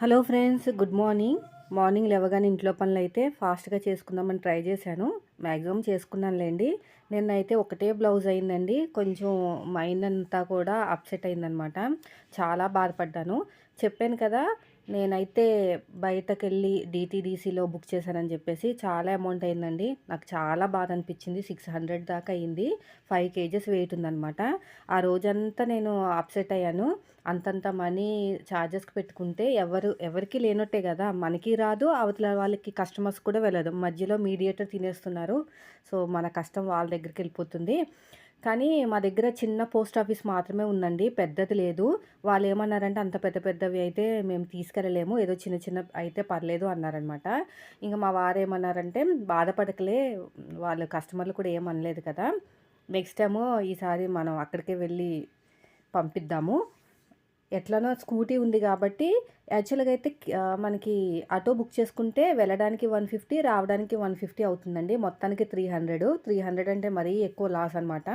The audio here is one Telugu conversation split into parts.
Hello friends good morning. Morning లేవగానే ఇంట్లో పనులు అయితే ఫాస్ట్గా చేసుకుందామని ట్రై చేశాను. మ్యాక్సిమం చేసుకున్నానులేండి. నిన్నైతే ఒకటే బ్లౌజ్ అయిందండి. కొంచెం మైండ్ అంతా కూడా అప్సెట్ అయిందనమాట. చాలా బాధపడ్డాను. చెప్పాను కదా నేనైతే బయటకెళ్ళి డిటీడీసీలో బుక్ చేశానని చెప్పేసి చాలా అమౌంట్ అయిందండి. నాకు చాలా బాధ అనిపించింది. సిక్స్ హండ్రెడ్ దాకా అయింది. ఫైవ్ కేజెస్ వెయిట్ ఉందనమాట ఆ రోజంతా నేను అప్సెట్ అయ్యాను. అంతంత మనీ ఛార్జెస్కి పెట్టుకుంటే ఎవరు ఎవరికి లేనట్టే కదా. మనకి రాదు అవతల వాళ్ళకి కస్టమర్స్ కూడా వెళ్ళదు. మధ్యలో మీడియేటర్ తినేస్తున్నారు. సో మన కష్టం వాళ్ళ దగ్గరికి వెళ్ళిపోతుంది. కానీ మా దగ్గర చిన్న పోస్ట్ ఆఫీస్ మాత్రమే ఉందండి. పెద్దది లేదు. వాళ్ళు ఏమన్నారంటే అంత పెద్ద పెద్దవి అయితే మేము తీసుకెళ్ళలేము. ఏదో చిన్న చిన్న అయితే పర్లేదు అన్నారనమాట ఇంకా మా వారు ఏమన్నారంటే బాధపడకలే. వాళ్ళు కస్టమర్లు కూడా ఏమనలేదు కదా. నెక్స్ట్ టైము ఈసారి మనం అక్కడికే వెళ్ళి పంపిద్దాము. ఎట్లనో స్కూటీ ఉంది కాబట్టి యాక్చువల్గా అయితే మనకి ఆటో బుక్ చేసుకుంటే వెళ్ళడానికి వన్ ఫిఫ్టీ రావడానికి వన్ ఫిఫ్టీ అవుతుందండి. మొత్తానికి త్రీ హండ్రెడ్. త్రీ హండ్రెడ్ అంటే మరీ ఎక్కువ లాస్ అనమాట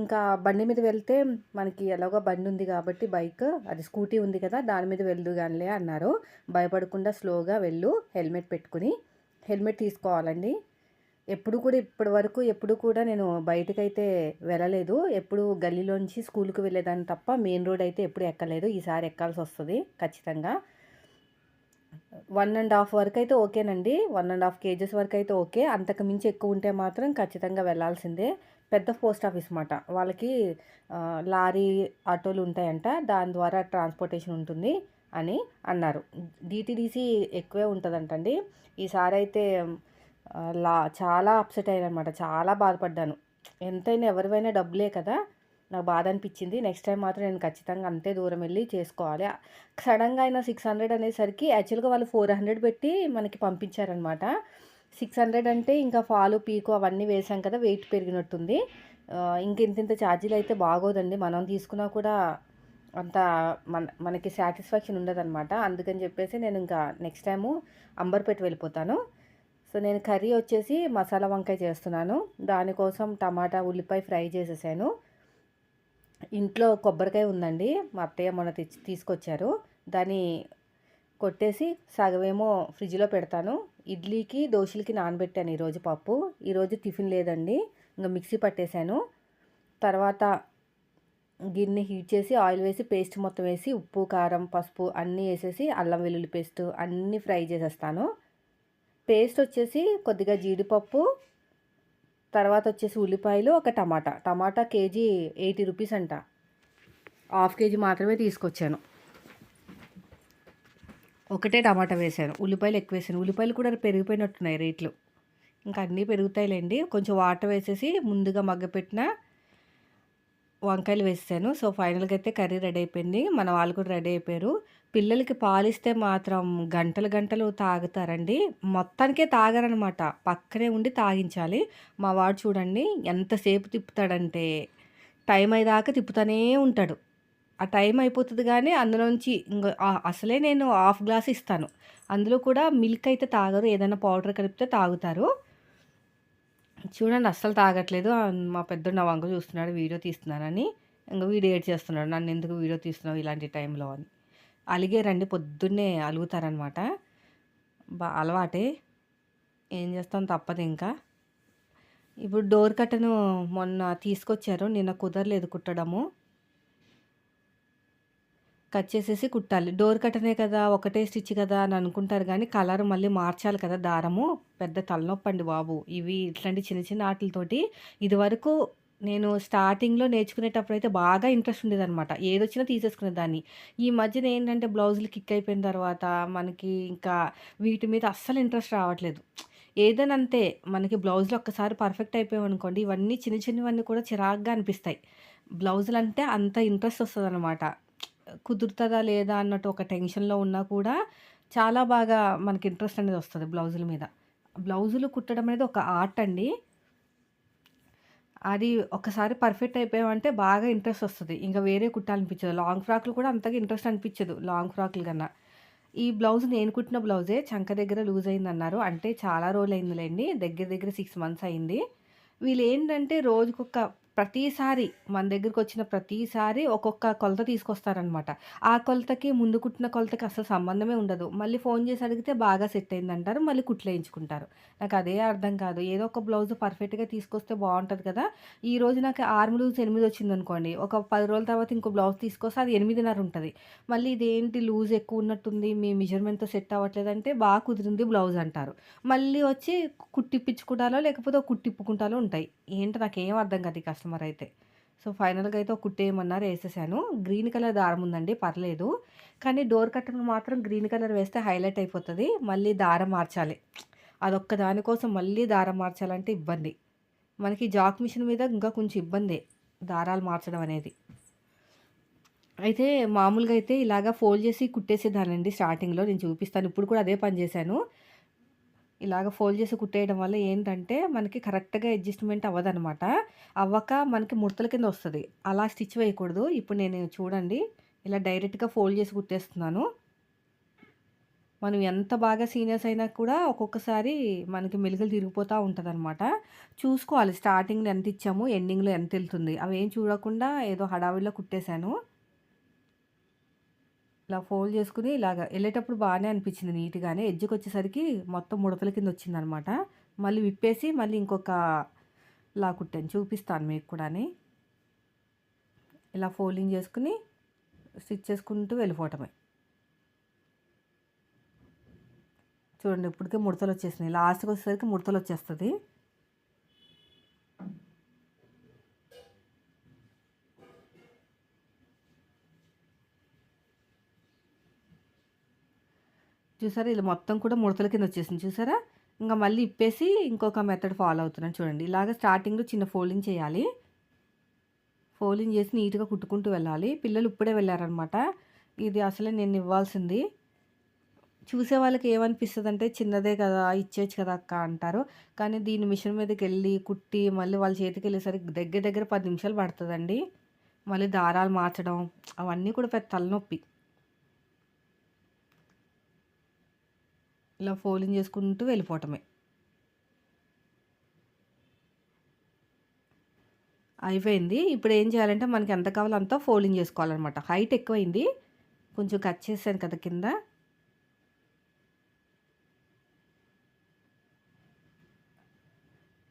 ఇంకా బండి మీద వెళ్తే మనకి ఎలాగో బండి ఉంది కాబట్టి బైక్ అది స్కూటీ ఉంది కదా దాని మీద వెళ్దు కానిలే అన్నారు. భయపడకుండా స్లోగా వెళ్ళు హెల్మెట్ పెట్టుకుని హెల్మెట్ తీసుకోవాలండి. ఎప్పుడు కూడా ఇప్పటి వరకు ఎప్పుడు కూడా నేను బయటకైతే వెళ్ళలేదు. ఎప్పుడు గల్లీలోంచి స్కూల్కి వెళ్ళేదాన్ని తప్ప మెయిన్ రోడ్ అయితే ఎప్పుడు ఎక్కలేదు. ఈసారి ఎక్కాల్సి వస్తుంది ఖచ్చితంగా. వన్ అండ్ హాఫ్ వరకు అయితే ఓకేనండి. వన్ అండ్ హాఫ్ కేజెస్ వరకు అయితే ఓకే. అంతకు మించి ఎక్కువ ఉంటే మాత్రం ఖచ్చితంగా వెళ్ళాల్సిందే. పెద్ద పోస్ట్ ఆఫీస్ మాట. వాళ్ళకి లారీ ఆటోలు ఉంటాయంట. దాని ద్వారా ట్రాన్స్పోర్టేషన్ ఉంటుంది అని అన్నారు. డిటీడీసీ ఎక్కువే ఉంటుందంటండి. ఈసారి అయితే లా చాలా అప్సెట్ అయ్యానమాట చాలా బాధపడ్డాను. ఎంతైనా ఎవరివైనా డబ్బులే కదా. నాకు బాధ అనిపించింది. నెక్స్ట్ టైం మాత్రం నేను ఖచ్చితంగా అంతే దూరం వెళ్ళి చేసుకోవాలి. సడన్గా అయినా సిక్స్ హండ్రెడ్ అనేసరికి యాక్చువల్గా వాళ్ళు ఫోర్ హండ్రెడ్ పెట్టి మనకి పంపించారనమాట సిక్స్ హండ్రెడ్ అంటే ఇంకా ఫాలు పీకు అవన్నీ వేసాం కదా వెయిట్ పెరిగినట్టుంది. ఇంక ఇంత ఇంత ఛార్జీలు అయితే బాగోదండి. మనం తీసుకున్నా కూడా అంత మన మనకి సాటిస్ఫాక్షన్ ఉండదన్నమాట. అందుకని చెప్పేసి నేను ఇంకా నెక్స్ట్ టైము అంబర్పేట వెళ్ళిపోతాను. సో నేను కర్రీ వచ్చేసి మసాలా వంకాయ చేస్తున్నాను. దానికోసం టమాటా ఉల్లిపాయ ఫ్రై చేసేసాను. ఇంట్లో కొబ్బరికాయ ఉందండి. మా అత్తయ్య మొన్న తెచ్చి తీసుకొచ్చారు. దాన్ని కొట్టేసి సగమేమో ఫ్రిడ్జ్లో పెడతాను. ఇడ్లీకి దోశలకి నానబెట్టాను ఈరోజు పప్పు. ఈరోజు టిఫిన్ లేదండి. ఇంకా మిక్సీ పట్టేశాను. తర్వాత గిన్నె హీట్ చేసి ఆయిల్ వేసి పేస్ట్ మొత్తం వేసి ఉప్పు కారం పసుపు అన్నీ వేసేసి అల్లం వెల్లుల్లి పేస్ట్ అన్నీ ఫ్రై చేసేస్తాను. పేస్ట్ వచ్చేసి కొద్దిగా జీడిపప్పు తర్వాత వచ్చేసి ఉల్లిపాయలు ఒక tomato. Tomato KG eighty rupees అంట. హాఫ్ కేజీ మాత్రమే తీసుకొచ్చాను. ఒకటే టమాటా వేసాను ఉల్లిపాయలు ఎక్కువ వేసాను ఉల్లిపాయలు కూడా పెరిగిపోయినట్టున్నాయి రేట్లు. ఇంకా అన్నీ పెరుగుతాయిలేండి. కొంచెం వాటర్ వేసేసి ముందుగా మగ్గపెట్టిన వంకాయలు వేసాను. సో ఫైనల్గా అయితే కర్రీ రెడీ అయిపోయింది. మన వాళ్ళు కూడా రెడీ అయిపోయారు. పిల్లలకి పాలిస్తే మాత్రం గంటలు గంటలు తాగుతారండి. మొత్తానికే తాగరనమాట. పక్కనే ఉండి తాగించాలి. మా వాడు చూడండి ఎంతసేపు తిప్పుతాడంటే టైం అయ్యేదాకా తిప్పుతూనే ఉంటాడు. ఆ టైం అయిపోతుంది కానీ అందులోంచి ఇంకా అసలే నేను హాఫ్ గ్లాస్ ఇస్తాను. అందులో కూడా మిల్క్ అయితే తాగరు. ఏదైనా పౌడర్ కలిపితే తాగుతారు. చూడండి అస్సలు తాగట్లేదు. మా పెద్ద నా వంక చూస్తున్నాడు వీడియో తీస్తున్నానని ఇంకా వీడియో ఏడ్ చేస్తున్నాడు నన్ను ఎందుకు వీడియో తీస్తున్నావు ఇలాంటి టైంలో? అని. అలిగేరండి పొద్దున్నే అలుగుతారనమాట బా అలవాటే. ఏం చేస్తాం తప్పదు ఇంకా. ఇప్పుడు డోర్ కట్టను మొన్న తీసుకొచ్చారు నిన్న కుదరలేదు కుట్టడము. కట్ చేసేసి కుట్టాలి. డోర్ కట్టనే కదా ఒకటే స్టిచ్ కదా అని అనుకుంటారు కానీ కలర్ మళ్ళీ మార్చాలి కదా దారము. పెద్ద తలనొప్పండి బాబు. ఇవి ఇట్లాంటి చిన్న చిన్న ఆటలతోటి ఇదివరకు నేను స్టార్టింగ్లో నేర్చుకునేటప్పుడు అయితే బాగా ఇంట్రెస్ట్ ఉండేదన్నమాట. ఏదొచ్చినా తీసేసుకునే దాన్ని. ఈ మధ్యన ఏంటంటే బ్లౌజులు కిక్ అయిపోయిన తర్వాత మనకి ఇంకా వీటి మీద అస్సలు ఇంట్రెస్ట్ రావట్లేదు. ఏదైనా అంతే మనకి బ్లౌజులు ఒక్కసారి పర్ఫెక్ట్ అయిపోయామనుకోండి ఇవన్నీ చిన్న చిన్నవన్నీ కూడా చిరాగ్గా అనిపిస్తాయి. బ్లౌజులు అంటే అంత ఇంట్రెస్ట్ వస్తుంది అనమాట కుదురుతుందా లేదా అన్నట్టు ఒక టెన్షన్లో ఉన్నా కూడా చాలా బాగా మనకి ఇంట్రెస్ట్ అనేది వస్తుంది బ్లౌజుల మీద. బ్లౌజులు కుట్టడం అనేది ఒక ఆర్ట్ అండి. అది ఒకసారి పర్ఫెక్ట్ అయిపోయామంటే బాగా ఇంట్రెస్ట్ వస్తుంది. ఇంకా వేరే కుట్టాలనిపించదు. లాంగ్ ఫ్రాక్లు కూడా అంతగా ఇంట్రెస్ట్ అనిపించదు లాంగ్ ఫ్రాక్లు కన్నా. ఈ బ్లౌజ్ నేను కుట్టిన బ్లౌజే చంక దగ్గర లూజ్ అయింది అన్నారు అంటే చాలా రోజులు అయిందిలేండి దగ్గర దగ్గర సిక్స్ మంత్స్ అయింది. వీళ్ళు ఏంటంటే రోజుకొక ప్రతిసారి మన దగ్గరికి వచ్చిన ప్రతిసారి ఒక్కొక్క కొలత తీసుకొస్తారనమాట. ఆ కొలతకి ముందు కుట్టిన కొలతకి అసలు సంబంధమే ఉండదు. మళ్ళీ ఫోన్ చేసి అడిగితే బాగా సెట్ అయిందంటారు. మళ్ళీ కుట్లేయించుకుంటారు. నాకు అదే అర్థం కాదు. ఏదో ఒక బ్లౌజ్ పర్ఫెక్ట్‌గా తీసుకొస్తే బాగుంటుంది కదా! ఈ రోజు నాకు ఆర్మ్ లూజ్ 8 వచ్చిందనుకోండి. ఒక పది రోజుల తర్వాత ఇంకో బ్లౌజ్ తీసుకొస్తే అది ఎనిమిదిన్నర ఉంటుంది మళ్ళీ ఇదేంటి లూజ్ ఎక్కువ ఉన్నట్టుంది. మీ మెజర్‌మెంట్‌తో సెట్ అవ్వట్లేదంటే బాగా కుదిరింది బ్లౌజ్ అంటారు. మళ్ళీ వచ్చి కుట్టిప్పించుకుంటాలో లేకపోతే ఒక కుట్టిప్పుకుంటాలో ఉంటాయి. ఏంటో నాకేం అర్థం కాదు ఈ కస్టమర్ అయితే. సో, ఫైనల్‌గా అయితే ఒక కుట్టేయమన్నారు వేసేసాను గ్రీన్ కలర్ దారం ఉందండి పర్లేదు. కానీ డోర్ కర్టెన్‌కి మాత్రం గ్రీన్ కలర్ వేస్తే హైలైట్ అయిపోతుంది మళ్ళీ దారం మార్చాలి. అదొక్క దానికోసం మళ్ళీ దారం మార్చాలంటే ఇబ్బంది. మనకి జాక్ మిషన్ మీద ఇంకా కొంచెం ఇబ్బందే దారాలు మార్చడం అనేది. అయితే మామూలుగా అయితే ఇలాగ ఫోల్డ్ చేసి కుట్టేసేదానండి స్టార్టింగ్‌లో. నేను చూపిస్తాను. ఇప్పుడు కూడా అదే పని చేశాను. ఇలాగ ఫోల్డ్ చేసి కుట్టేయడం వల్ల ఏంటంటే మనకి కరెక్ట్‌గా అడ్జస్ట్‌మెంట్ అవ్వదనమాట. అవ్వక మనకి ముడతల కింద వస్తుంది అలా స్టిచ్ వేయకూడదు. ఇప్పుడు నేను చూడండి ఇలా డైరెక్ట్‌గా ఫోల్డ్ చేసి కుట్టేస్తున్నాను. మనం ఎంత బాగా సీనియర్స్ అయినా కూడా ఒక్కొక్కసారి మనకి మెలుకులు తిరిగిపోతూ ఉంటుంది అనమాట చూసుకోవాలి స్టార్టింగ్‌లో ఎంత ఇచ్చాము, ఎండింగ్‌లో ఎంత వెళ్తుంది అవేం చూడకుండా ఏదో హడావిడిలో కుట్టేశాను. ఇలా ఫోల్డ్ చేసుకుని ఇలాగ వెళ్ళేటప్పుడు బాగానే అనిపించింది నీట్‌గానే. ఎడ్జ్‌కొచ్చేసరికి మొత్తం ముడతల కింద వచ్చిందనమాట. మళ్ళీ విప్పేసి మళ్ళీ ఇంకొక లా కుట్టాను. చూపిస్తాను మీకు కూడా ఇలా ఫోల్డింగ్ చేసుకొని స్టిచ్ చేసుకుంటూ వెళ్ళిపోవటమే. చూడండి ఇప్పటికే ముడతలు వచ్చేసినాయి లాస్ట్కి వచ్చేసరికి ముడతలు వచ్చేస్తుంది చూసారా? ఇలా మొత్తం కూడా ముడతల కింద వచ్చేసింది చూసారా? ఇంకా మళ్ళీ ఇప్పేసి ఇంకొక మెథడ్ ఫాలో అవుతున్నాను చూడండి. ఇలాగ స్టార్టింగ్‌లో చిన్న ఫోల్డింగ్ చేయాలి. ఫోల్డింగ్ చేసి నీట్‌గా కుట్టుకుంటూ వెళ్ళాలి. పిల్లలు ఇప్పుడే వెళ్ళారనమాట. ఇది అసలే నేను ఇవ్వాల్సింది. చూసే వాళ్ళకి ఏమనిపిస్తుంది అంటే చిన్నదే కదా! ఇచ్చేచ్చు కదా అక్క అంటారు. కానీ దీన్ని మిషన్ మీదకి వెళ్ళి కుట్టి మళ్ళీ వాళ్ళ చేతికి వెళ్ళేసరికి దగ్గర దగ్గర పది నిమిషాలు పడుతుందండి మళ్ళీ దారాలు మార్చడం అవన్నీ కూడా పెద్ద తలనొప్పి. ఇలా ఫోల్డింగ్ చేసుకుంటూ వెళ్ళిపోవటమే. అయిపోయింది. ఇప్పుడు ఏం చేయాలంటే మనకి ఎంత కావాలో అంత ఫోల్డింగ్ చేసుకోవాలనమాట. హైట్ ఎక్కువైంది. కొంచెం కట్ చేశాను కదా కింద.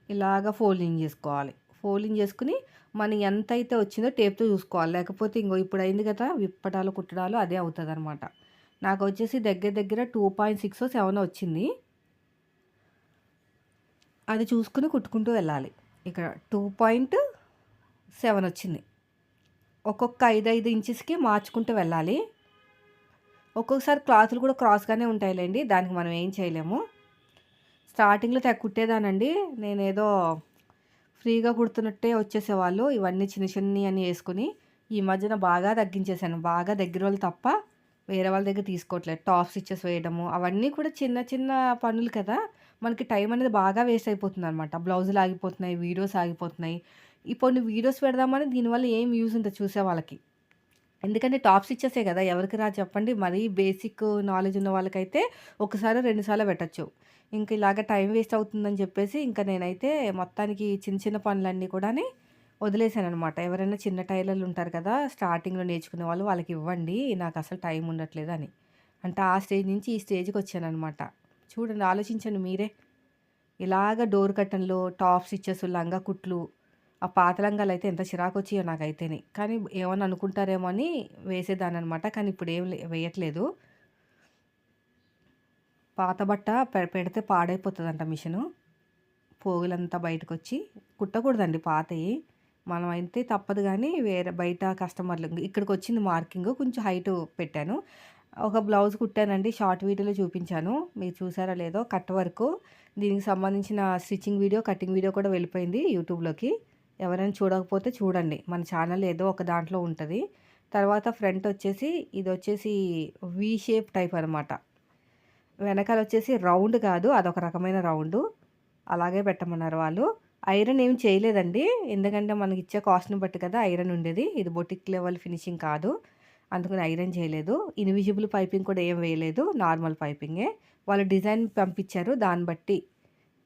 ఇలాగ ఫోల్డింగ్ చేసుకోవాలి. ఫోల్డింగ్ చేసుకుని మనం ఎంతైతే వచ్చిందో టేప్‌తో చూసుకోవాలి. లేకపోతే ఇంకో ఇప్పుడు అయింది కదా! విప్పటాలు, కుట్టడాలు అదే నాకు వచ్చేసి దగ్గర దగ్గర టూ పాయింట్ సిక్స్ సెవెన్ వచ్చింది. అది చూసుకుని కుట్టుకుంటూ వెళ్ళాలి. ఇక్కడ 2.7 వచ్చింది. ఒక్కొక్క 5, 5 ఇంచెస్‌కి మార్చుకుంటూ వెళ్ళాలి. ఒక్కొక్కసారి క్లాతులు కూడా క్రాస్‌గానే ఉంటాయిలేండి దానికి మనం ఏం చేయలేము. స్టార్టింగ్‌లో తెగ కుట్టేదానండి నేనేదో ఫ్రీగా కుడుతున్నట్టే వచ్చేసేవాళ్ళు. ఇవన్నీ చిన్న చిన్ని అని వేసుకుని ఈ మధ్యన బాగా తగ్గించేశాను. బాగా దగ్గర వాళ్ళు తప్ప వేరే వాళ్ళ దగ్గర తీసుకోవట్లేదు. టాప్ స్టిచ్చెస్ వేయడము అవన్నీ కూడా చిన్న చిన్న పనులు కదా! మనకి టైం అనేది బాగా వేస్ట్ అయిపోతుందనమాట. బ్లౌజులు ఆగిపోతున్నాయి. వీడియోస్ ఆగిపోతున్నాయి. ఈ కొన్ని వీడియోస్ పెడదామని దీనివల్ల ఏం యూజ్ ఉంటుంది చూసే వాళ్ళకి. ఎందుకంటే టాప్ స్టిచ్చెసే కదా! ఎవరికి రా చెప్పండి. మరీ బేసిక్ నాలెడ్జ్ ఉన్న వాళ్ళకైతే ఒకసారి రెండుసార్లు పెట్టచ్చు ఇంకా ఇంక ఇలాగ టైం వేస్ట్ అవుతుందని చెప్పేసి ఇంకా నేనైతే మొత్తానికి చిన్న చిన్న పనులన్నీ కూడా కూడాని వదిలేసాననమాట. ఎవరైనా చిన్న టైలర్లు ఉంటారు కదా! స్టార్టింగ్‌లో నేర్చుకునే వాళ్ళు వాళ్ళకి ఇవ్వండి. నాకు అసలు టైం ఉండట్లేదు అని. అంటే ఆ స్టేజ్ నుంచి ఈ స్టేజ్‌కి వచ్చాననమాట. చూడండి ఆలోచించండి మీరే. ఇలాగ డోర్ కర్టెన్‌లు, టాప్ స్టిచ్చెస్ లంగా కుట్లు ఆ పాత లంగాలు అయితే ఎంత చిరాకొచ్చాయో నాకైతేనే కానీ ఏమైనా అనుకుంటారేమో అని వేసేదాన్ననమాట. కానీ ఇప్పుడు ఏం లే వేయట్లేదు. పాత బట్ట పె పెడితే పాడైపోతుందంట మిషను. పోగులంతా బయటకొచ్చి కుట్టకూడదండి పాతయి. మనం అయితే తప్పదు కానీ వేరే బయట కస్టమర్లు ఇక్కడికి వచ్చింది మార్కింగు. కొంచెం హైట్ పెట్టాను. ఒక బ్లౌజ్ కుట్టానండి. షార్ట్ వీడియోలో చూపించాను. మీరు చూసారా లేదో కట్ వర్క్ దీనికి సంబంధించిన స్టిచ్చింగ్ వీడియో, కటింగ్ వీడియో కూడా వెళ్ళిపోయింది యూట్యూబ్‌లోకి. ఎవరైనా చూడకపోతే చూడండి. మన ఛానల్ ఏదో ఒక దాంట్లో ఉంటుంది తర్వాత ఫ్రంట్ వచ్చేసి ఇది వచ్చేసి వి షేప్ టైప్ అనమాట. వెనకాల వచ్చేసి రౌండ్ కాదు. అదొక రకమైన రౌండు. అలాగే పెట్టమన్నారు వాళ్ళు. ఐరన్ ఏం చేయలేదండి. ఎందుకంటే మనకి ఇచ్చే కాస్ట్‌ని బట్టి కదా ఐరన్ ఉండేది. ఇది బొటిక్ లెవెల్ ఫినిషింగ్ కాదు. అందుకని ఐరన్ చేయలేదు. ఇన్విజిబుల్ పైపింగ్ కూడా ఏం వేయలేదు. నార్మల్ పైపింగే. వాళ్ళు డిజైన్ పంపించారు. దాన్ని బట్టి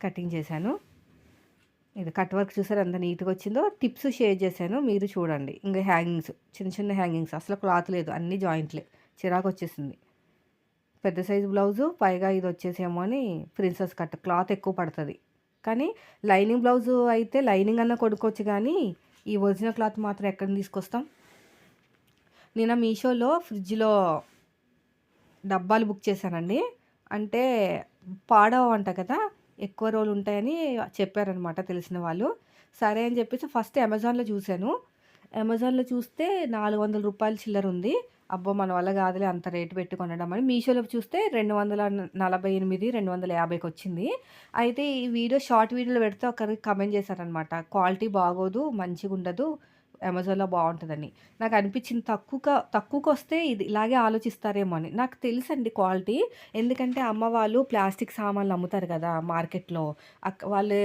కటింగ్ చేశాను. ఇది కట్ వర్క్ చూసారు ఎంత నీట్గా వచ్చిందో టిప్స్ షేర్ చేశాను మీరు చూడండి ఇంకా హ్యాంగింగ్స్ చిన్న చిన్న హ్యాంగింగ్స్ అసలు క్లాత్ లేదు అన్ని జాయింట్లే చిరాకు వచ్చేసింది పెద్ద సైజు బ్లౌజు పైగా ఇది వచ్చేసేమో అని ప్రిన్సెస్ కట్ క్లాత్ ఎక్కువ పడుతుంది కానీ లైనింగ్ బ్లౌజు అయితే లైనింగ్ అన్న కొనుక్కోవచ్చు కానీ ఈ ఒరిజినల్ క్లాత్ మాత్రం ఎక్కడ తీసుకొస్తాం? నేను మీషోలో ఫ్రిడ్జ్లో డబ్బాలు బుక్ చేశానండి. అంటే పాడవంట కదా ఎక్కువ రోజులు ఉంటాయని చెప్పారనమాట తెలిసిన వాళ్ళు. సరే అని చెప్పేసి ఫస్ట్ అమెజాన్లో చూశాను. అమెజాన్లో చూస్తే నాలుగు వందల రూపాయలు చిల్లర ఉంది. అబ్బో! మన వల్ల కాదులే అంత రేటు పెట్టి కొనడం అని మీషోలో చూస్తే రెండు వందల నలభై ఎనిమిది రెండు వందల యాభైకి వచ్చింది అయితే ఈ వీడియో షార్ట్ వీడియోలో పెడితే ఒకరికి కమెంట్ చేశారనమాట క్వాలిటీ బాగోదు మంచిగా ఉండదు అమెజాన్లో బాగుంటుందని. నాకు అనిపించింది తక్కువ తక్కువకి వస్తే ఇది ఇలాగే ఆలోచిస్తారేమో అని. నాకు తెలుసండి క్వాలిటీ. ఎందుకంటే అమ్మ వాళ్ళు ప్లాస్టిక్ సామాన్లు అమ్ముతారు కదా మార్కెట్లో. వాళ్ళు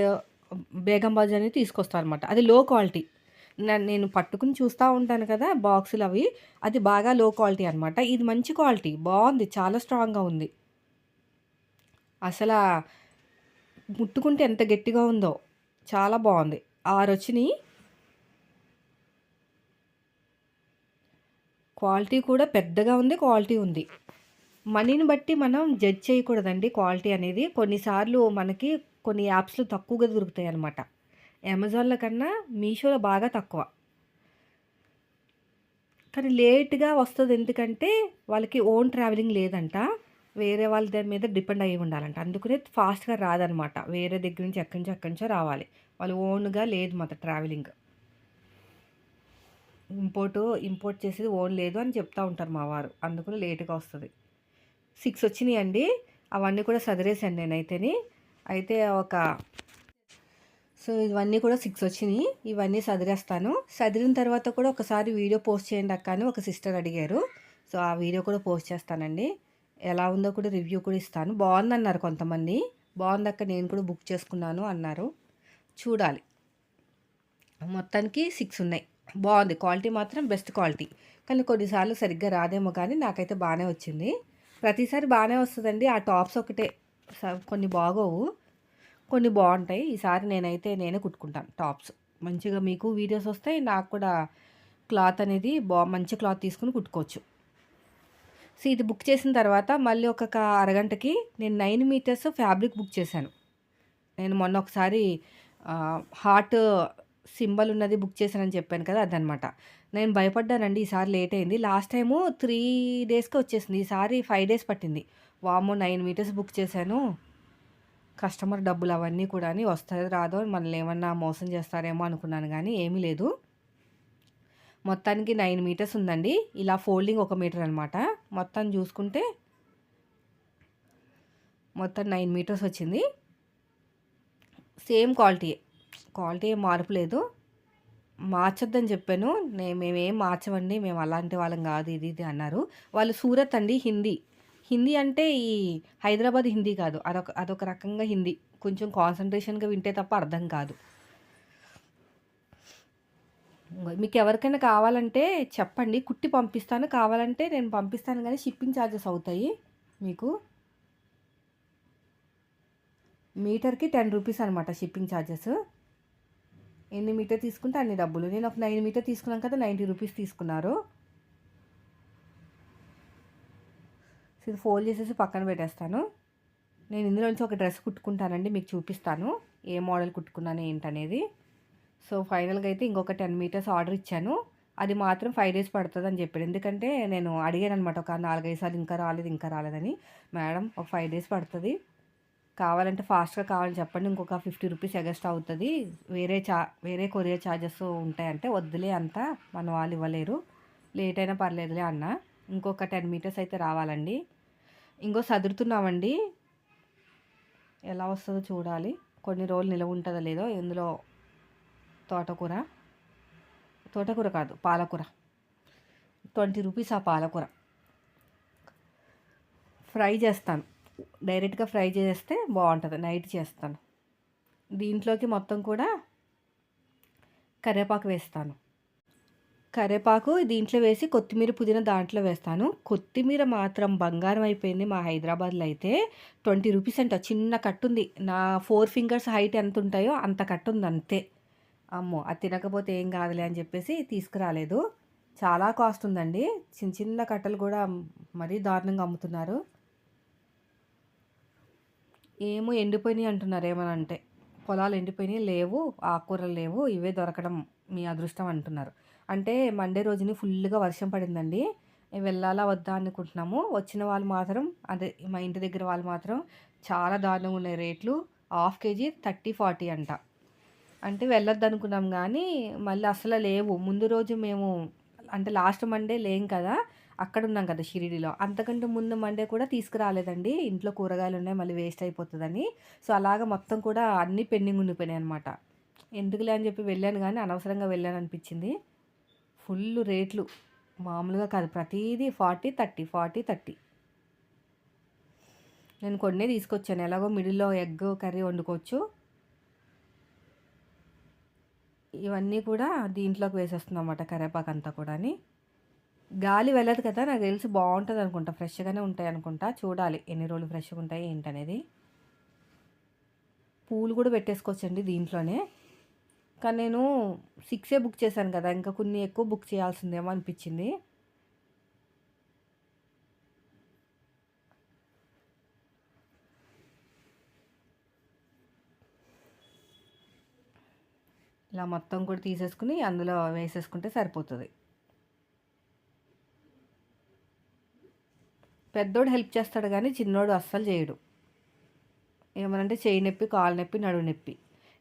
బేగం బజార్ తీసుకొస్తారు అనమాట అది లో క్వాలిటీ. నేను పట్టుకుని చూస్తూ ఉంటాను కదా బాక్సులు అవి అది బాగా లో క్వాలిటీ అనమాట ఇది మంచి క్వాలిటీ బాగుంది చాలా స్ట్రాంగ్గా ఉంది. అసలు ముట్టుకుంటే ఎంత గట్టిగా ఉందో చాలా బాగుంది. ఆరు వచ్చినాయి. క్వాలిటీ కూడా పెద్దగా ఉంది క్వాలిటీ ఉంది. మనీని బట్టి మనం జడ్జ్ చేయకూడదండి క్వాలిటీ అనేది. కొన్నిసార్లు మనకి కొన్ని యాప్స్లో తక్కువగా దొరుకుతాయి అన్నమాట అమెజాన్లో కన్నా మీషోలో బాగా తక్కువ. కానీ లేట్గా వస్తుంది ఎందుకంటే వాళ్ళకి ఓన్ ట్రావెలింగ్ లేదంట. వేరే వాళ్ళ దాని మీద డిపెండ్ అయ్యి ఉండాలంట. అందుకనే ఫాస్ట్గా రాదనమాట. వేరే దగ్గర నుంచి ఎక్కడి నుంచి ఎక్కడి నుంచో రావాలి. వాళ్ళు ఓన్గా లేదు మాట ట్రావెలింగ్. ఇంపోర్ట్ ఇంపోర్ట్ చేసేది ఓన్ లేదు అని చెప్తా ఉంటారు మా వారు. అందుకని లేట్గా వస్తుంది. సిక్స్ వచ్చినాయి అండి అవన్నీ కూడా సదిరేసాను నేనైతేని. అయితే ఒక సో ఇవన్నీ కూడా సిక్స్ వచ్చినాయి. ఇవన్నీ సదిరేస్తాను. సదిరిన తర్వాత కూడా ఒకసారి వీడియో పోస్ట్ చేయండి అక్క అని ఒక సిస్టర్ అడిగారు. సో ఆ వీడియో కూడా పోస్ట్ చేస్తానండి. ఎలా ఉందో కూడా రివ్యూ కూడా ఇస్తాను. బాగుందన్నారు కొంతమంది. బాగుందక్క నేను కూడా బుక్ చేసుకున్నాను అన్నారు. చూడాలి. మొత్తానికి సిక్స్ ఉన్నాయి. బాగుంది. క్వాలిటీ మాత్రం బెస్ట్ క్వాలిటీ కానీ కొన్నిసార్లు సరిగ్గా రాదేమో కానీ నాకైతే బాగానే వచ్చింది. ప్రతిసారి బాగానే వస్తుందండి. ఆ టాప్స్ ఒకటే. కొన్ని బాగోవు. కొన్ని బాగుంటాయి. ఈసారి నేనైతే నేనే కుట్టుకుంటాను టాప్స్. మంచిగా మీకు వీడియోస్ వస్తాయి నాకు కూడా క్లాత్ అనేది బా మంచి క్లాత్ తీసుకుని కుట్టుకోవచ్చు. సో ఇది బుక్ చేసిన తర్వాత మళ్ళీ ఒక అరగంటకి నేను నైన్ మీటర్స్ ఫ్యాబ్రిక్ బుక్ చేశాను. నేను మొన్న ఒకసారి హార్ట్ సింబల్ ఉన్నది బుక్ చేశానని చెప్పాను కదా అదనమాట నేను భయపడ్డానండి ఈసారి లేట్ అయింది. లాస్ట్ టైము త్రీ డేస్కి వచ్చేసింది. ఈసారి ఫైవ్ డేస్ పట్టింది. వామో నైన్ మీటర్స్ బుక్ చేశాను. కస్టమర్ డబ్బులు అవన్నీ కూడా వస్తుంది రాదో మనల్ని ఏమన్నా మోసం చేస్తారేమో అనుకున్నాను కానీ ఏమీ లేదు. మొత్తానికి నైన్ మీటర్స్ ఉందండి. ఇలా ఫోల్డింగ్ ఒక మీటర్ అనమాట మొత్తం చూసుకుంటే మొత్తం నైన్ మీటర్స్ వచ్చింది. సేమ్ క్వాలిటీ క్వాలిటీ ఏం మార్పు లేదు. మార్చొద్దని చెప్పాను. నేను మేమేం మార్చమండి. మేము అలాంటి వాళ్ళం కాదు ఇది ఇది అన్నారు. వాళ్ళు సూరత్ అండి హిందీ. హిందీ అంటే ఈ హైదరాబాద్ హిందీ కాదు. అదొక అదొక రకంగా హిందీ. కొంచెం కాన్సన్ట్రేషన్గా వింటే తప్ప అర్థం కాదు. మీకు ఎవరికైనా కావాలంటే చెప్పండి. కుట్టి పంపిస్తాను. కావాలంటే నేను పంపిస్తాను కానీ షిప్పింగ్ ఛార్జెస్ అవుతాయి మీకు. మీటర్కి టెన్ రూపీస్ అనమాట షిప్పింగ్ ఛార్జెస్ ఎన్ని మీటర్ తీసుకుంటే అన్ని డబ్బులు. నేను ఒక నైన్ మీటర్ తీసుకున్నాను కదా నైంటీ రూపీస్ తీసుకున్నారు. ఇది ఫోల్డ్ చేసేసి పక్కన పెట్టేస్తాను. నేను ఇందులోంచి ఒక డ్రెస్ కుట్టుకుంటానండి మీకు చూపిస్తాను. ఏ మోడల్ కుట్టుకున్నాను ఏంటనేది. సో ఫైనల్గా అయితే ఇంకొక టెన్ మీటర్స్ ఆర్డర్ ఇచ్చాను. అది మాత్రం ఫైవ్ డేస్ పడుతుంది అని చెప్పాడు. ఎందుకంటే నేను అడిగాను అనమాట ఒక నాలుగైదు సార్లు ఇంకా రాలేదు ఇంకా రాలేదని. మేడం ఒక ఫైవ్ డేస్ పడుతుంది. కావాలంటే ఫాస్ట్గా కావాలని చెప్పండి. ఇంకొక ఫిఫ్టీ రూపీస్ ఎగస్ట్రా అవుతుంది. వేరే చా వేరే కొరియర్ ఛార్జెస్ ఉంటాయంటే వద్దులే అంతా. మన వాళ్ళు ఇవ్వలేరు. లేట్ అయినా పర్లేదులే అన్న. ఇంకొక టెన్ మీటర్స్ అయితే రావాలండి. ఇంకో సదురుతున్నామండి. ఎలా వస్తుందో చూడాలి. కొన్ని రోజులు నిలవ ఉంటుందో లేదో ఇందులో తోటకూర. తోటకూర కాదు పాలకూర. ట్వంటీ రూపీస్ ఆ పాలకూర. ఫ్రై చేస్తాను. డైరెక్ట్గా ఫ్రై చేస్తే బాగుంటుంది. నైట్ చేస్తాను. దీంట్లోకి మొత్తం కూడా కరివేపాకు వేస్తాను. కరివేపాకు దీంట్లో వేసి కొత్తిమీర పుదీనా దాంట్లో వేస్తాను. కొత్తిమీర మాత్రం బంగారం అయిపోయింది మా హైదరాబాద్లో అయితే. ట్వంటీ రూపీస్ అంట చిన్న కట్టు ఉంది. నా ఫోర్ ఫింగర్స్ హైట్ ఎంత ఉంటాయో అంత కట్టు ఉంది అంతే. అమ్మో అది తినకపోతే ఏం కాదులే అని చెప్పేసి తీసుకురాలేదు. చాలా కాస్ట్ ఉందండి. చిన్న చిన్న కట్టలు కూడా మరీ దారుణంగా అమ్ముతున్నారు. ఏమో ఎండిపోయినాయి అంటున్నారు ఏమనంటే. పొలాలు ఎండిపోయినాయి లేవు ఆకుకూరలు లేవు ఇవే దొరకడం మీ అదృష్టం అంటున్నారు. అంటే మండే రోజుని ఫుల్గా వర్షం పడిందండి. వెళ్ళాలా వద్దా అనుకుంటున్నాము. వచ్చిన వాళ్ళు మాత్రం అదే మా ఇంటి దగ్గర వాళ్ళు మాత్రం చాలా దారుణంగా ఉన్నాయి రేట్లు. హాఫ్ కేజీ థర్టీ ఫార్టీ అంట. అంటే వెళ్ళొద్దు అనుకున్నాం కానీ మళ్ళీ అసలు లేవు. ముందు రోజు మేము అంటే లాస్ట్ మండే లేం కదా అక్కడ ఉన్నాం కదా షిరిడిలో. అంతకంటే ముందు మండే కూడా తీసుకురాలేదండి. ఇంట్లో కూరగాయలు ఉన్నాయి మళ్ళీ వేస్ట్ అయిపోతుందని. సో అలాగ మొత్తం కూడా అన్నీ పెండింగ్ ఉండిపోయినాయి అనమాట ఎందుకులే అని చెప్పి వెళ్ళాను కానీ అనవసరంగా వెళ్ళాను అనిపించింది. ఫుల్ రేట్లు. మామూలుగా కాదు. ప్రతిదీ ఫార్టీ థర్టీ ఫార్టీ థర్టీ. నేను కొన్ని తీసుకొచ్చాను. ఎలాగో మిడిల్లో ఎగ్ కర్రీ వండుకోవచ్చు. ఇవన్నీ కూడా దీంట్లోకి వేసేస్తుంది అన్నమాట కరివేపాకు అంతా కూడా గాలి వెళ్ళదు కదా. నాకు తెలిసి బాగుంటుంది అనుకుంటా. ఫ్రెష్గానే ఉంటాయి అనుకుంటా. చూడాలి ఎన్ని రోజులు ఫ్రెష్గా ఉంటాయి ఏంటనేది. పూలు కూడా పెట్టేసుకోవచ్చండి దీంట్లోనే. కానీ నేను సిక్సే బుక్ చేశాను కదా ఇంకా కొన్ని ఎక్కువ బుక్ చేయాల్సిందేమో అనిపించింది. ఇలా మొత్తం కూడా తీసేసుకుని అందులో వేసేసుకుంటే సరిపోతుంది. పెద్దోడు హెల్ప్ చేస్తాడు కానీ చిన్నోడు అస్సలు చేయడు. ఏమనంటే చేయి నొప్పి కాలు నొప్పి నడువు నొప్పి.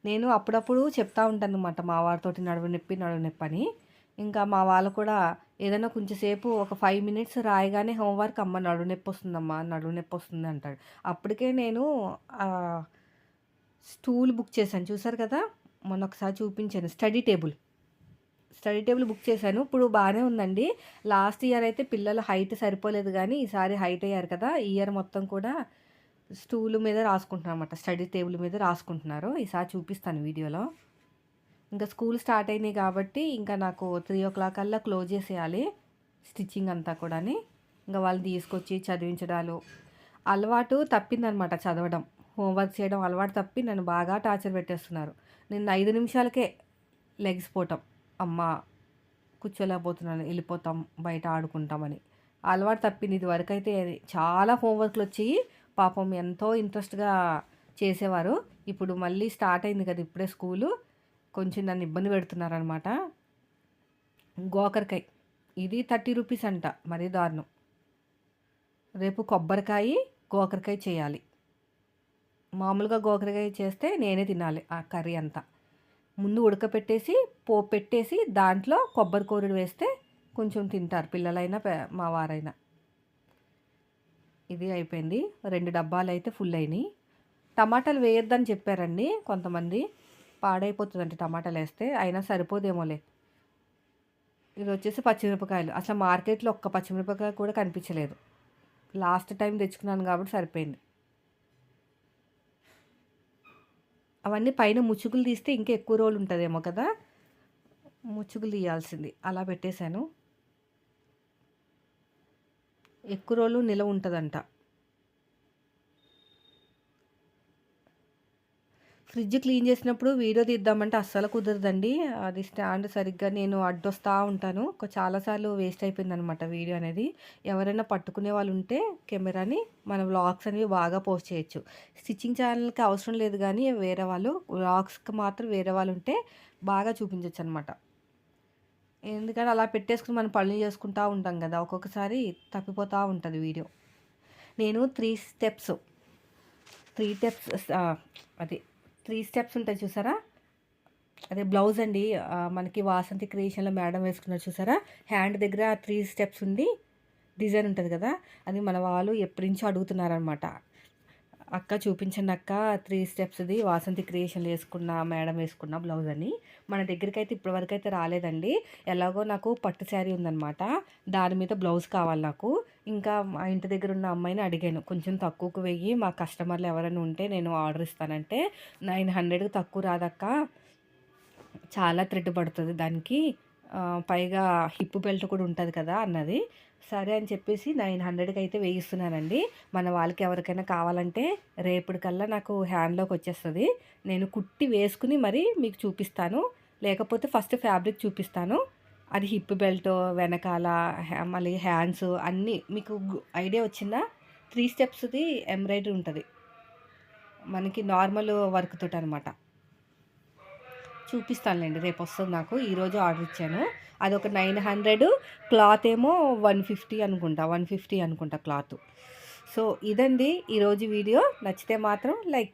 నేను అప్పుడప్పుడు చెప్తా ఉంటాను అనమాట మా వారితోటి నడువు నొప్పి నడువు నొప్పి అని. ఇంకా మా వాళ్ళు కూడా ఏదైనా కొంచెంసేపు ఒక ఫైవ్ మినిట్స్ రాయగానే హోంవర్క్ అమ్మ నడువు నొప్పి వస్తుందమ్మా నడువు నొప్పి వస్తుంది అంటాడు. అప్పటికే నేను స్టూల్ బుక్ చేశాను. చూసారు కదా? మొన్న ఒకసారి చూపించాను. Study table study table book చేశాను. ఇప్పుడు బాగానే ఉందండి. లాస్ట్ ఇయర్ అయితే పిల్లల హైట్ సరిపోలేదు కానీ ఈసారి హైట్ అయ్యారు కదా? ఈ ఇయర్ మొత్తం కూడా స్టూల్ మీద రాసుకుంటున్నారు అనమాట స్టడీ టేబుల్ మీద రాసుకుంటున్నారు. ఈసారి చూపిస్తాను వీడియోలో. ఇంకా స్కూల్ స్టార్ట్ అయినాయి కాబట్టి ఇంకా నాకు త్రీ ఓ క్లాక్ అల్లా క్లోజ్ చేసేయాలి స్టిచ్చింగ్ అంతా కూడా ఇంకా వాళ్ళని తీసుకొచ్చి చదివించడాలు. అలవాటు తప్పిందనమాట చదవడం. హోంవర్క్ చేయడం అలవాటు తప్పి నన్ను బాగా టార్చర్ పెట్టేస్తున్నారు. నిన్న ఐదు నిమిషాలకే లెగ్స్ పోవటం. అమ్మ కూర్చోలేకపోతున్నాను వెళ్ళిపోతాం బయట ఆడుకుంటామని. అలవాటు తప్పింది. ఇది వరకు అయితే చాలా హోంవర్క్లు వచ్చి పాపం ఎంతో ఇంట్రెస్ట్గా చేసేవారు. ఇప్పుడు మళ్ళీ స్టార్ట్ అయింది కదా ఇప్పుడే స్కూలు. కొంచెం నన్ను ఇబ్బంది పెడుతున్నారనమాట. గోకరకాయ. ఇది థర్టీ రూపీస్ అంట. మరీ దారుణం. రేపు కొబ్బరికాయ గోకరకాయ చేయాలి. మామూలుగా గోకరకాయ చేస్తే నేనే తినాలి ఆ కర్రీ అంతా. ముందు ఉడకపెట్టేసి పోపు పెట్టేసి దాంట్లో కొబ్బరి కూరడు వేస్తే కొంచెం తింటారు పిల్లలైనా మా వారైనా. ఇది అయిపోయింది. రెండు డబ్బాలు అయితే ఫుల్ అయినాయి టమాటాలు వేయొద్దని చెప్పారండి కొంతమంది. పాడైపోతుందండి టమాటాలు వేస్తే అయినా సరిపోదేమోలే. ఇది వచ్చేసి పచ్చిమిరపకాయలు. అసలు మార్కెట్లో ఒక్క పచ్చిమిరపకాయ కూడా కనిపించలేదు. లాస్ట్ టైం తెచ్చుకున్నాను కాబట్టి సరిపోయింది. అవన్నీ పైన ముచ్చుకులు తీస్తే ఇంకా ఎక్కువ రోజులు ఉంటుందేమో కదా. ముచ్చుకులు తీయాల్సింది. అలా పెట్టేశాను. ఎక్కువ రోజులు నిలవ ఉంటుందంట. ఫ్రిడ్జ్ క్లీన్ చేసినప్పుడు వీడియో తీద్దామంటే అస్సలు కుదరదండి. అది స్టాండ్ సరిగ్గా నేను అడ్డొస్తూ ఉంటాను. చాలాసార్లు వేస్ట్ అయిపోయింది అనమాట వీడియో అనేది. ఎవరైనా పట్టుకునే వాళ్ళు ఉంటే కెమెరాని మన వ్లాగ్స్ అనేవి బాగా పోస్ట్ చేయొచ్చు. స్టిచ్చింగ్ ఛానల్కి అవసరం లేదు కానీ వేరే వాళ్ళు వ్లాగ్స్కి మాత్రం వేరే వాళ్ళు ఉంటే బాగా చూపించవచ్చు అనమాట ఎందుకంటే అలా పెట్టేసుకుని మనం పనులు చేసుకుంటూ ఉంటాం కదా ఒక్కొక్కసారి తప్పిపోతూ ఉంటుంది వీడియో. నేను త్రీ స్టెప్స్ త్రీ స్టెప్స్ అది త్రీ స్టెప్స్ ఉంటాయి చూసారా? అదే బ్లౌజ్ అండి మనకి వాసంతి క్రియేషన్లో మేడం వేసుకున్నారు చూసారా? హ్యాండ్ దగ్గర త్రీ స్టెప్స్ ఉండి డిజైన్ ఉంటుంది కదా? అది మన వాళ్ళు ఎప్పటి నుంచో అడుగుతున్నారనమాట అక్క చూపించండి అక్క. త్రీ స్టెప్స్ది వాసంతి క్రియేషన్లు వేసుకున్న మేడం వేసుకున్న బ్లౌజ్ అని. మన దగ్గరికి అయితే ఇప్పటివరకు అయితే రాలేదండి. ఎలాగో నాకు పట్టు శారీ ఉందనమాట దాని మీద బ్లౌజ్ కావాలి నాకు. ఇంకా మా ఇంటి దగ్గర ఉన్న అమ్మాయిని అడిగాను. కొంచెం తక్కువకు వెయ్యి. మా కస్టమర్లు ఎవరైనా ఉంటే నేను ఆర్డర్ ఇస్తానంటే నైన్ హండ్రెడ్కి తక్కువ రాదక్క. చాలా థ్రెడ్ పడుతుంది దానికి. పైగా హిప్ బెల్ట్ కూడా ఉంటుంది కదా అన్నది. సరే అని చెప్పేసి నైన్ హండ్రెడ్కి అయితే వేయిస్తున్నానండి. మన వాళ్ళకి ఎవరికైనా కావాలంటే రేపటికల్లా నాకు హ్యాండ్లోకి వచ్చేస్తుంది. నేను కుట్టి వేసుకుని మరి మీకు చూపిస్తాను. లేకపోతే ఫస్ట్ ఫ్యాబ్రిక్ చూపిస్తాను. అది హిప్ బెల్ట్ వెనకాల మళ్ళీ హ్యాండ్స్ అన్నీ మీకు ఐడియా వచ్చిందా? త్రీ స్టెప్స్ది ఎంబ్రాయిడరీ ఉంటుంది. మనకి నార్మల్ వర్క్ తోటి అనమాట చూపిస్తానులేండి రేపు వస్తుంది నాకు. ఈరోజు ఆర్డర్ ఇచ్చాను. అది ఒక నైన్ హండ్రెడ్ క్లాత్ ఏమో వన్ ఫిఫ్టీ అనుకుంటా వన్ ఫిఫ్టీ అనుకుంటా క్లాత్ సో ఇదండి ఈరోజు వీడియో. నచ్చితే మాత్రం లైక్